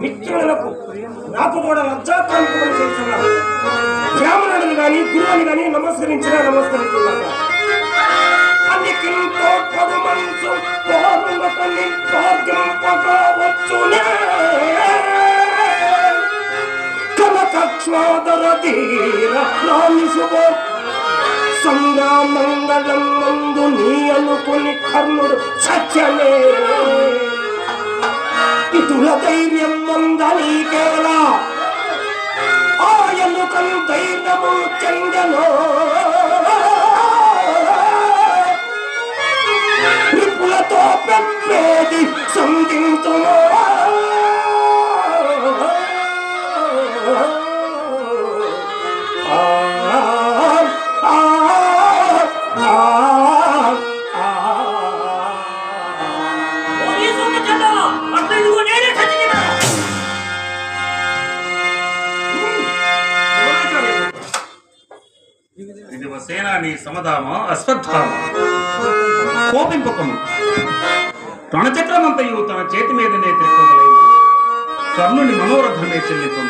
మిత్రులకు నాకు కూడా లజ్జాకాంతం చేస్తున్నారు బ్రాహ్మణుడు గాని గురువుని కానీ నమస్కరించిన నమస్కరించున్నాక అన్నికింతో పడు మనసు పోరులకని భాగ్యంపకవచ్చునే కనకక్షాదర ధీర సంగ్రామంగళం నందు నీ అనుకుని కర్ణుడు సత్యమే. ధైర్యం మందనీకేలా ఆయనుకం ధైర్యము చెందను. నిపులతో పెంపేది సంధించును సేనా అశ్వత్థామ? కోపింపకము. రణచక్రమంతయు తన చేతి మీదనే తిరుపగలైన కర్ణుని మనోరథమే చెల్లితం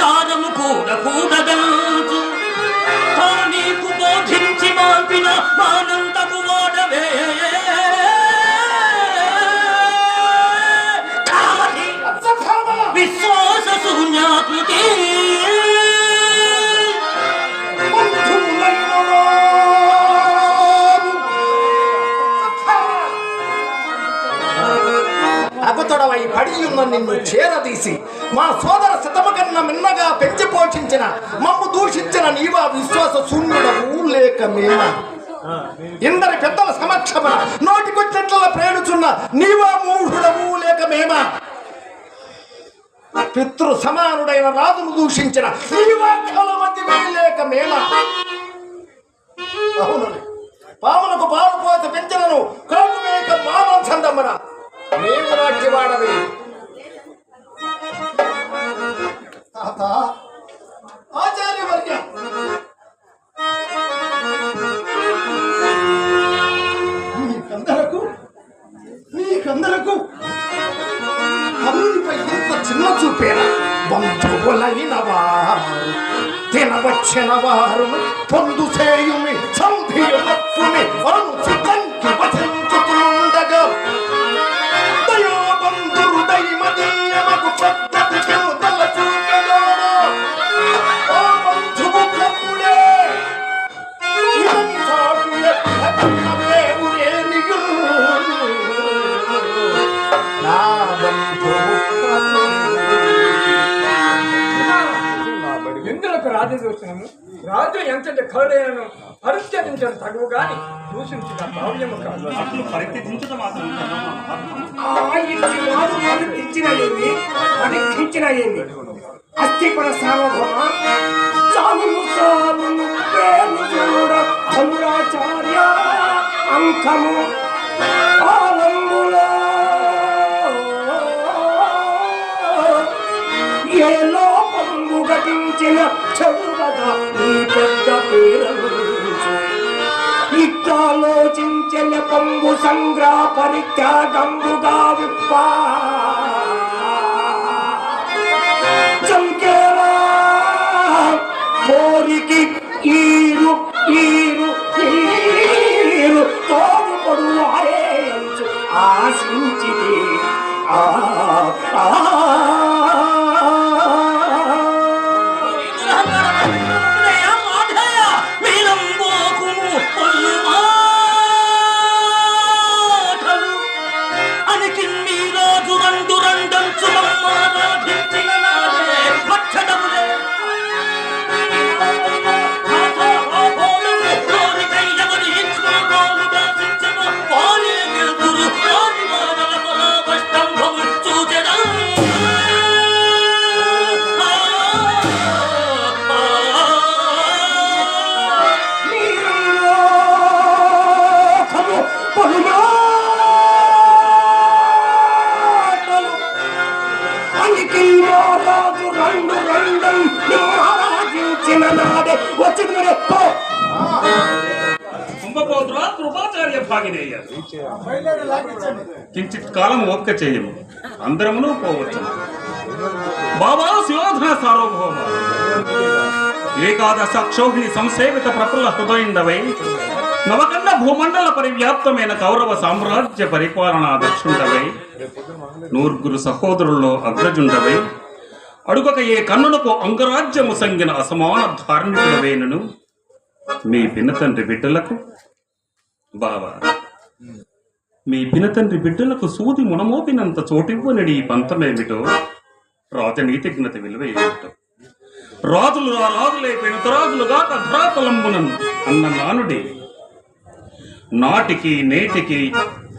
నమస్కారము కూడా నీకు బోధించి మాపిన మానంతకు వాడవే. విశ్వాస శూన్యాకృతి. అగుతడవై పడి ఉన్న నిన్ను చేరదీసి మా సోదర మిన్నగా పెంచి పోషించిన మమ్ము దూషించిన నీవా విశ్వాస శూన్యుడవు లేక మేమా ఇందరి పెద్దల సమక్షమ? నోటికొచ్చినట్ల ప్రేణుచున్న నీవా మూఢుడవు లేక పితృ సమానుడైన రాజును దూషించిన లేక మేమ పాములకు పాలు పోత పెంచలను కాకు మేక మామం చందమ్మన? నీవు నాట్యవాడవి తాత. ఆచార్యవర్య మీకందరకు మీకందరకు అరుణిపై ఇంత చిన్న చూపేరా బంధువులైన వారు తినవచ్చిన వారు పొందు చేయుమి చంపియులప్పుని అనుచు కంకి వధించుతుండగా దూషించిన భావ్యము కాదు. అట్లు పరిత్యజించడం మాత్రం పరీక్షించిన ఏంది పరీక్షించిన ఏంది అస్థిపర సార్వభౌమ. చాలును చాలును పేరు చూడ చంద్రాచార్య అంకము ఆలంబులో ఏ లోపంబు గతించిన చెడుగద ఈ పెద్ద పేరు ఇట్టాలోచించిన పంబు సంగ్రహ పరిత్యాగంబుగా విప్ప. చంకేరా కోరికి ఈ కించిత్ కాలం ఓపిక చేయము. అందరమును పోవచ్చు బాబా శివోధన సార్వభౌమ. ఏకాదశ అక్షోహిణి సంసేవిత ప్రఫుల్ల హృదయుండవై నవకండ భూమండల పరివ్యాప్తమైన కౌరవ సామ్రాజ్య పరిపాలన దక్షుండవై నూర్గురు సహోదరుల్లో అగ్రజుండవై అడుగక ఏ కన్నులకు అంగరాజ్యము సంగిన అసమాన ధార్మికులవేనను మీ పినతండ్రి బిడ్డలకు బావా మీ పినతండ్రి బిడ్డలకు సూది మునమోపినంత చోటివ్వనడి ఈ పంతమేమిటో రాజనీతిజ్ఞత విలువ ఏమిటో? రాజులు రా రాజులే పెనుతరాజులుగా ధరాతలంబునన్ అన్న నానుడి. నాటికి నేటికి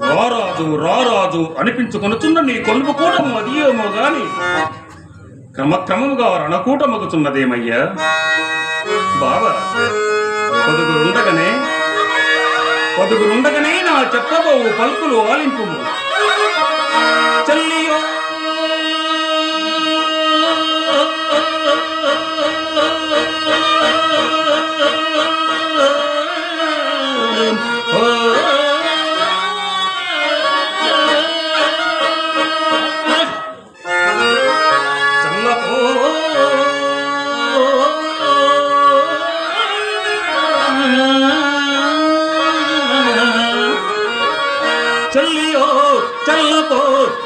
రారాజు రారాజు అనిపించుకొనుచున్న నీ కొలుపు కూటము అదియేమో గాని క్రమక్రమముగా రణకూటమగుచున్నదేమయ్యా? బాబా పొదుగురుండగనే పొదుగురుండగనే నా చెప్పబోవు పలుకులు ఆలింపు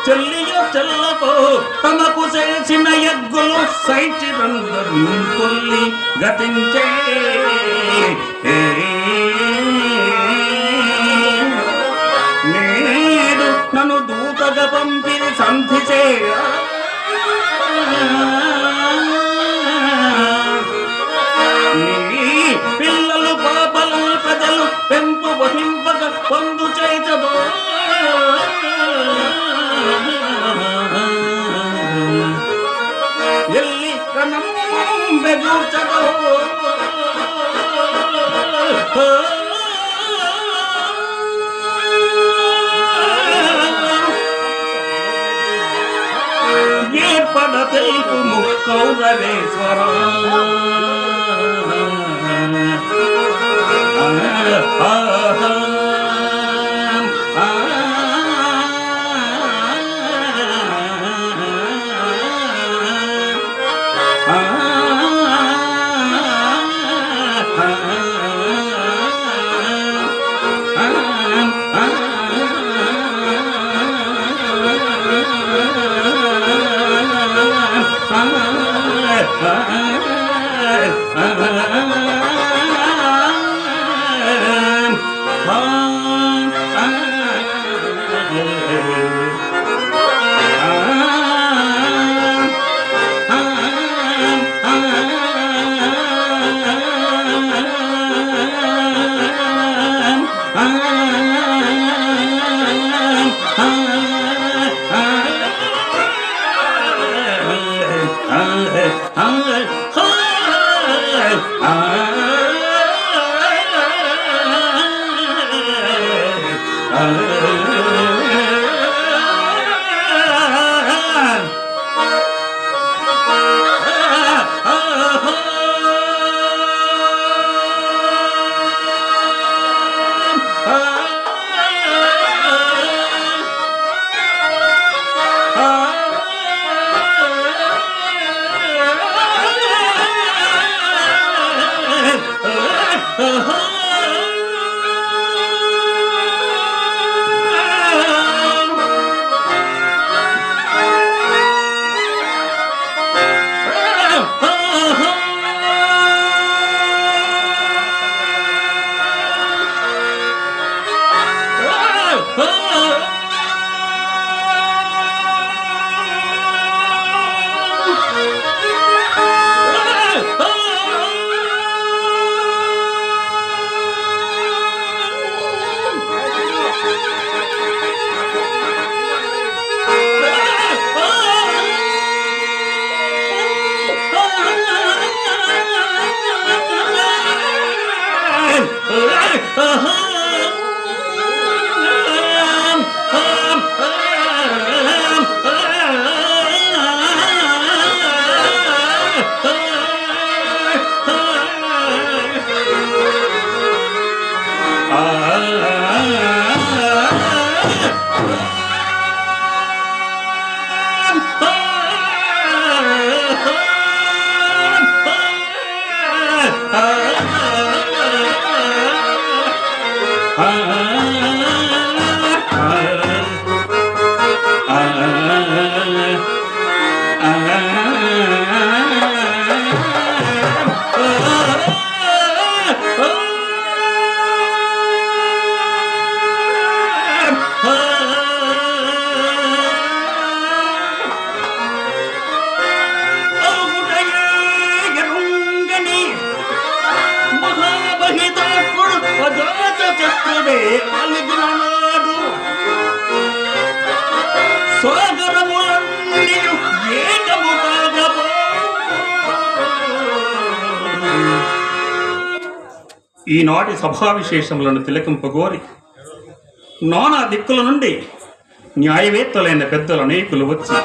చెల్లియో చల్లపో తమకు చేసిన యజ్ఞులు సైచిరందరు కొల్లి గతించే. నేను నన్ను దూతగా పంపిణి సంధి చేయ పిల్లలు పాపలు ప్రజలు పెంపు వహింపక పొందు చేతబో ಎಲ್ಲಿ ಕ್ರಮಂಬೆ ಮೂರ್ಛಗೋ ಪಡತೈಕು ಮುಕ್ಕೌರವೇಶ್ವರ ಆ أما ఈనాటి సభా విశేషములను తిలకింపగోరి నానా దిక్కుల నుండి న్యాయవేత్తలైన పెద్దల అనేకులు వచ్చి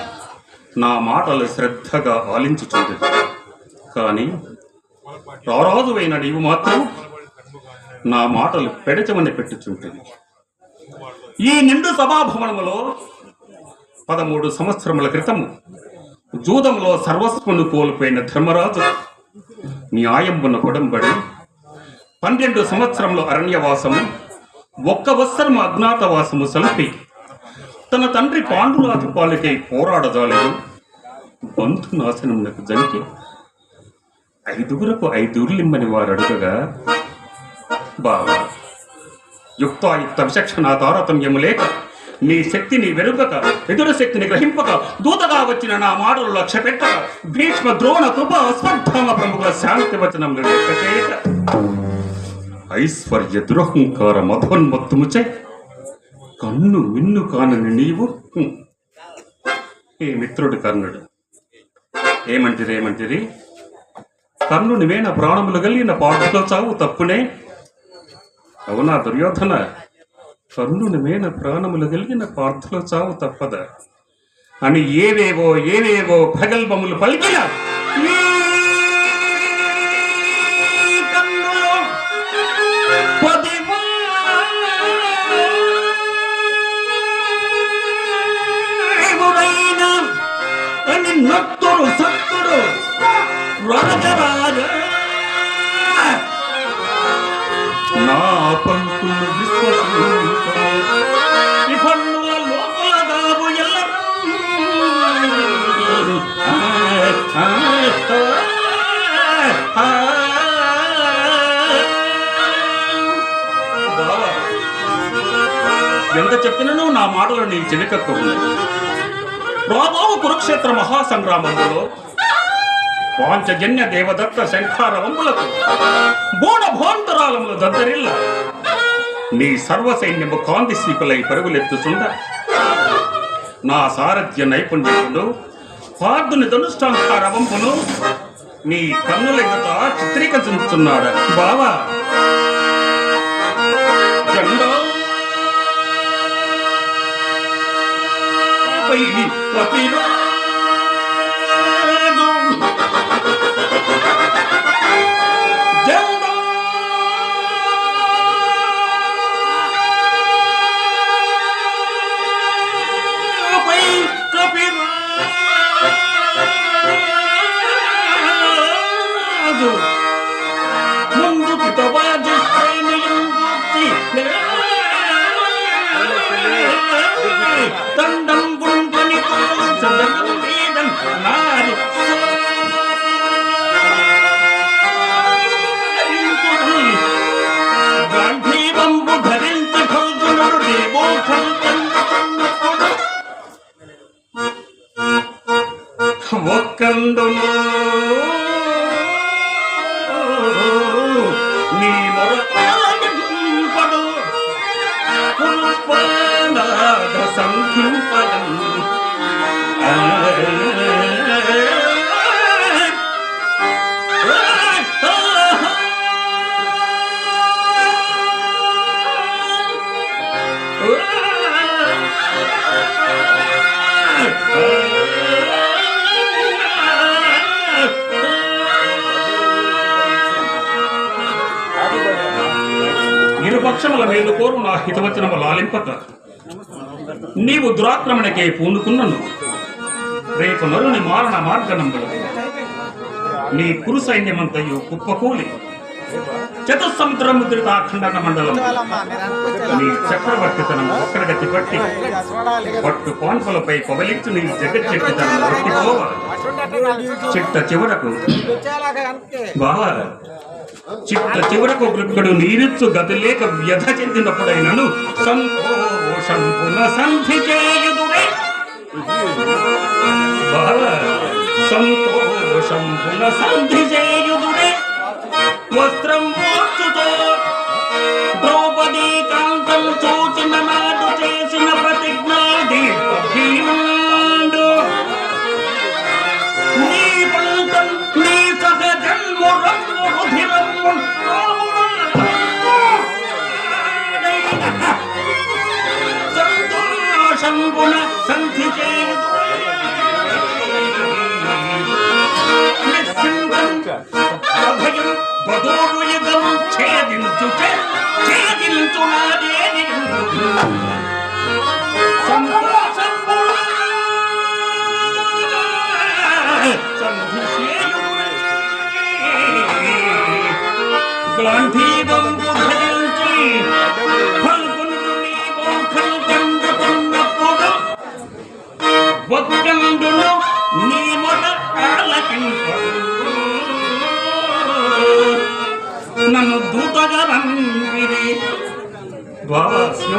నా మాటలు శ్రద్ధగా ఆలించుచుంది కానీ రారాజువైన నీవు మాత్రం నా మాటలు పెడచమని పెట్టుచుంటుంది ఈ నిండు సభాభవనములో పదమూడు సంవత్సరముల క్రితము జూదంలో సర్వస్వను కోల్పోయిన ధర్మరాజు న్యాయంబున కొడంబడి పన్నెండు సంవత్సరంలో అరణ్యవాసము ఒక్క వత్సరం అజ్ఞాతవాసము సలిపి. తన తండ్రి పాండురాజు పాలికై పోరాడజాలేదు బంధు నాశనమునకు జనికి. ఐదుగురకు ఐదుగురులిమ్మని వారు అడుగగా బావా యుక్తాయుక్త విచక్షణ తారతమ్యము లేక నీ శక్తిని వెనుకక ఎదురు శక్తిని గ్రహింపక దూతగా వచ్చిన నా మాటలు లక్ష్య పెట్టక భీష్మ ద్రోణ కృప స్పర్ధామ ప్రముఖ శాంతి వచనం లెక్క చేయక ఐశ్వర్య దురహంకార మధోన్మత్తముచే కన్ను మిన్ను కానని నీవు? ఏ మిత్రుడు కర్ణుడు? ఏమంటిరి ఏమంటిరి? కర్ణుని వేణ ప్రాణములు కలిగిన పాటుతో చావు తప్పునే. అవునా దుర్యోధన? కర్ణుని మేన ప్రాణములు కలిగిన పార్థులో చావు తప్పదా. అని ఏవేవో ఏవేవో ప్రగల్భములు పలికినా రాజరాజ నా పంకులు విశ్వసింప లోపల దాబు ఎంత చెప్పినను నా మాటలు నీ చెవికక్కు రాబావు కురుక్షేత్ర మహాసంగ్రామంలో పాంచజన్య దేవదత్త శంఖారవంబులకు బోడ భోంతరాలములు దద్దరిల్ల. నీ సర్వసైన్యము కాంతి స్వీకులై పరుగులెత్తుచుండ నా సారథ్య నైపుణ్యమును పార్థుని ధనుష్టాంకారవంపును నీ కన్నుల యొక్క చిత్రీకరించున్నాడు బావా! జెండా! హితవచనము నీవు దురాక్రమణకే పూనుకున్నను. రేపు నరుని మారణ మార్గనం నీ కురు సైన్యమంతయు కుప్పకూలి. చతుస్సముద్ర ఖండన మండలం. నీ చక్రవర్తితనం ఒక్కడగతి పట్టి. పట్టు పాన్పులపై పొగలించు నీ జగజ్జెట్టితనం రొట్టిపోవ చిట్ట చివరకు బావా చిట్ట చివరకు గృక్కడు నీరెత్తు గతి లేక వ్యధ చెందినప్పుడైనను సంతోషం పునఃసంధి చేయుదుడే బావా సంతోషం పునఃసంధి చేయుదుడే వస్త్రం మోర్చుతో ద్రౌపదీ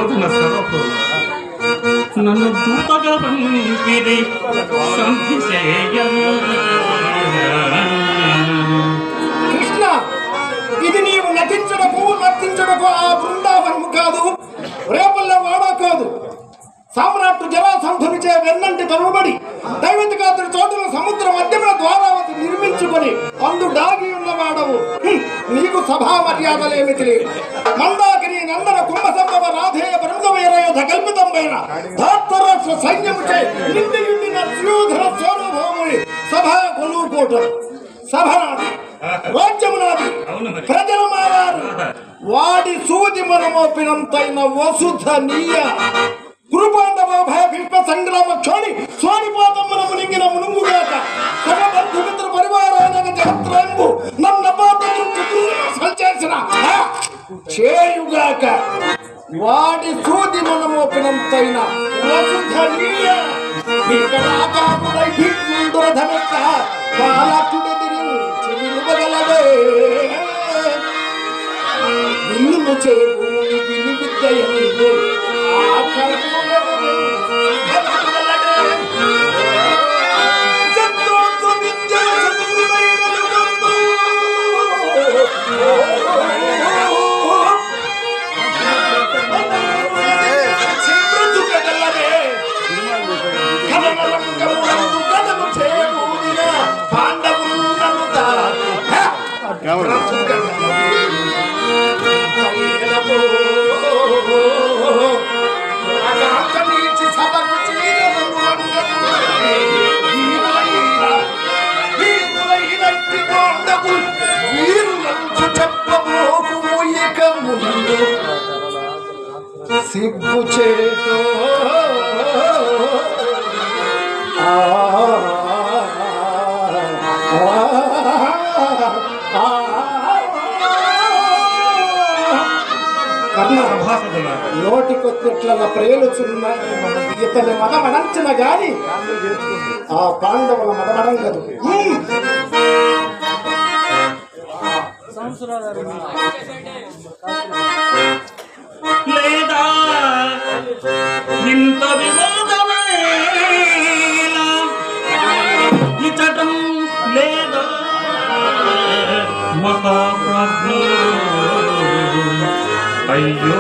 బాబా నన్ను దూతగా సంధి చేయ కృష్ణ ఇది నీవు నటించడకు నర్తించడకు ఆ బృందావనము కాదు రేపల్ల వాడ కాదు. సామ్రాట్టు జరాసంధునిచే వెన్నంటి తరుబడి దైవతికాతుడి చోటులో సముద్ర మధ్యమున ద్వారావతి నిర్మించుకొని అందు డాగి హ్మ్, నీకు సభా మర్యాదలేమి తెలియదు మందాకిని నందన కుంభ సంభవ రాధేయ బృందమైరయోధ కల్పితమైన ధాత్తరాష్ట్ర సైన్యముచే నిండి నిండిన విష్ణుధర స్వరూపముడి సభ కొలువుకోట సభ నాది రాజ్యము నాది అవును మరి. ప్రజలు మావారు వాడి సూది మనమోపినంతైన వసుధ నీయ గురుబాంధవ భయ భీష్మ సంగ్రామ క్షోణి సోనిపాతమ్మన మునిగిన మునుగుగాక సభ బంధుమిత్ర పరివారానగ జగత్రంబు నన్న సంచేసిన చేయుగాక వాడి సూది మనమోపినంతైన వసుధ నీయ ఇక్కడ ఆకాకుడై భీష్ముందురధమెక్క బాలకుడెదిరించి నిలువగలవే విల్లుము నోటికొత్తిట్ల ప్రేలుచున్న ఇతని మదమడంచిన గాని ఆ పాండవుల మదమడం కదు లేదా ఇంత వివాదమేలా లేదా? మహాప్రజ్ఞ అయ్యో